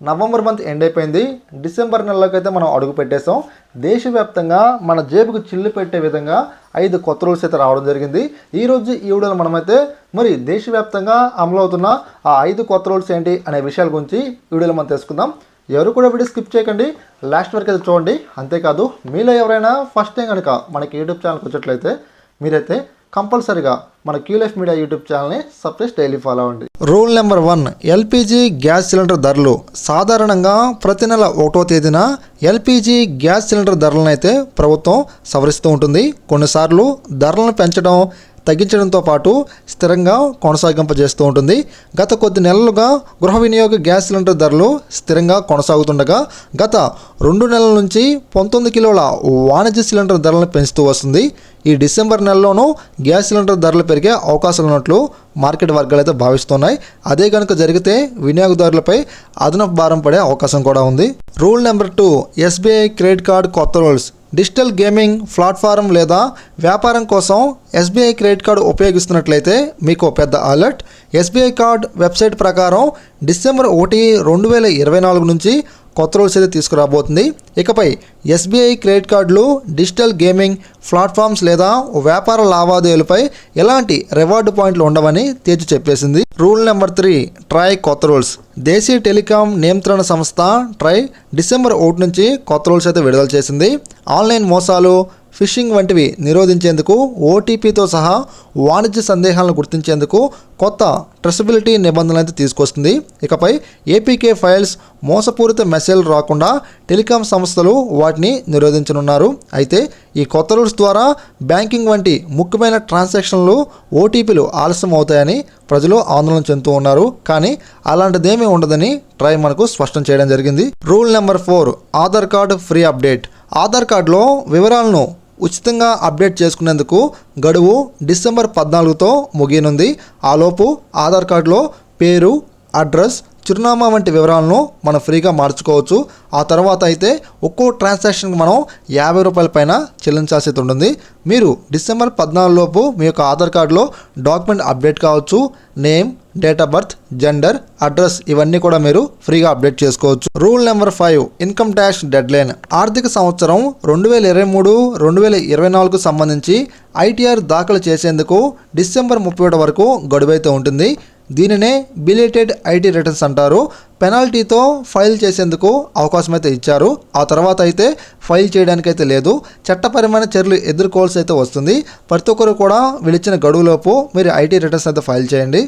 November month end అయిపోయింది. December నెలలోకి అయితే మనం అడుగు పెట్టేసాం దేశవ్యాప్తంగా మన జేబుకు చిల్లు పెట్టే విధంగా ఐదు కొత్త రూల్స్ అయితే రావడం జరిగింది. ఈ రోజు ఈ వీడియోలో మనమైతే మరి దేశవ్యాప్తంగా అమలవుతున్న ఆ ఐదు కొత్త రూల్స్ ఏంటి అనే విషయాల గురించి ఈ వీడియోలో మనం తెలుసుకుందాం. ఎవరు కూడా వీడియో స్కిప్ చేయకండి. లాస్ట్ వరకు అయితే చూడండి. అంతేకాదు మీలో ఎవరైనా ఫస్ట్ టైం కనుక మనకి యూట్యూబ్ ఛానల్కి వచ్చేట్లయితే మీరైతే కంపల్సరిగా మన క్యూలెఫ్ మీడియా యూట్యూబ్ ఛానల్ని సబ్స్క్రైబ్ డైలీ ఫాలో అవ్వండి. Rule number one LPG gas cylinder ధరలు. సాధారణంగా ప్రతి నెల ఒకటో తేదీన ఎల్పిజి గ్యాస్ సిలిండర్ ధరలను అయితే ప్రభుత్వం సవరిస్తూ ఉంటుంది. కొన్నిసార్లు ధరలను పెంచడం తగ్గించడంతో పాటు స్థిరంగా కొనసాగింపజేస్తూ ఉంటుంది. గత కొద్ది నెలలుగా గృహ వినియోగ గ్యాస్ సిలిండర్ ధరలు స్థిరంగా కొనసాగుతుండగా గత రెండు నెలల నుంచి పంతొమ్మిది కిలోల వాణిజ్య సిలిండర్ ధరలను పెంచుతూ వస్తుంది. ఈ డిసెంబర్ నెలలోనూ గ్యాస్ సిలిండర్ ధరలు పెరిగే అవకాశాలు ఉన్నట్లు మార్కెట్ వర్గాలు అయితే భావిస్తున్నాయి. అదే కనుక జరిగితే వినియోగదారులపై అదనపు భారం పడే అవకాశం కూడా ఉంది. Rule number two SBI credit card కొత్త రూల్స్. డిజిటల్ గేమింగ్ ప్లాట్ఫారం లేదా వ్యాపారం కోసం ఎస్బీఐ క్రెడిట్ కార్డు ఉపయోగిస్తున్నట్లయితే మీకు పెద్ద అలర్ట్. ఎస్బీఐ కార్డ్ వెబ్సైట్ ప్రకారం డిసెంబర్ ఒకటి రెండు వేల ఇరవై నాలుగు నుంచి కొత్త రూల్స్ అయితే తీసుకురాబోతుంది. ఇకపై ఎస్బీఐ క్రెడిట్ కార్డులు డిజిటల్ గేమింగ్ ప్లాట్ఫామ్స్ లేదా వ్యాపార లావాదేవీలపై ఎలాంటి రివార్డు పాయింట్లు ఉండవని తేల్చి చెప్పేసింది. రూల్ నెంబర్ త్రీ ట్రై కొత్త రూల్స్. దేశీయ టెలికాం నియంత్రణ సంస్థ ట్రై డిసెంబర్ ఒకటి నుంచి కొత్త రూల్స్ అయితే విడుదల చేసింది. ఆన్లైన్ మోసాలు ఫిషింగ్ వంటివి నిరోధించేందుకు ఓటీపీతో సహా వాణిజ్య సందేహాలను గుర్తించేందుకు కొత్త ట్రెసబిలిటీ నిబంధనలు అయితే తీసుకొస్తుంది. ఇకపై ఏపీకే ఫైల్స్ మోసపూరిత మెసేజ్లు రాకుండా టెలికాం సంస్థలు వాటిని నిరోధించనున్నారు. అయితే ఈ కొత్త రూల్స్ ద్వారా బ్యాంకింగ్ వంటి ముఖ్యమైన ట్రాన్సాక్షన్లు ఓటీపీలు ఆలస్యం అవుతాయని ప్రజలు ఆందోళన చెందుతూ ఉన్నారు. కానీ అలాంటిదేమీ ఉండదని ట్రై మనకు స్పష్టం చేయడం జరిగింది. Rule number four Aadhaar card free update. Aadhaar కార్డులో వివరాలను ఉచితంగా అప్డేట్ చేసుకునేందుకు గడువు డిసెంబర్ పద్నాలుగుతో ముగియనుంది. ఆలోపు ఆధార్ కార్డులో పేరు అడ్రస్ చిరునామా వంటి వివరాలను మనం ఫ్రీగా మార్చుకోవచ్చు. ఆ తర్వాత అయితే ఒక్కో ట్రాన్సాక్షన్కి మనం యాభై రూపాయల పైన చెల్లించాల్సి ఉంటుంది మీరు డిసెంబర్ పద్నాలుగు లోపు మీ యొక్క ఆధార్ కార్డులో డాక్యుమెంట్ అప్డేట్ కావచ్చు. Name date of birth gender address ఇవన్నీ కూడా మీరు ఫ్రీగా అప్డేట్ చేసుకోవచ్చు. Rule number five income tax deadline ఆర్థిక సంవత్సరం రెండు వేల ఇరవై మూడు రెండు వేల ఇరవై నాలుగు సంబంధించి ఐటీఆర్ దాఖలు చేసేందుకు డిసెంబర్ ముప్పై ఒకటి వరకు గడువైతే ఉంటుంది. దీనినే బిలేటెడ్ ఐటీ రిటర్న్స్ అంటారు. పెనాల్టీతో ఫైల్ చేసేందుకు అవకాశం అయితే ఇచ్చారు. ఆ తర్వాత అయితే ఫైల్ చేయడానికి అయితే లేదు. చట్టపరమైన చర్యలు ఎదుర్కోవాల్సి అయితే వస్తుంది. ప్రతి ఒక్కరు కూడా విడిచిన గడువులోపు మీరు ఐటీ రిటర్న్స్ అయితే ఫైల్ చేయండి.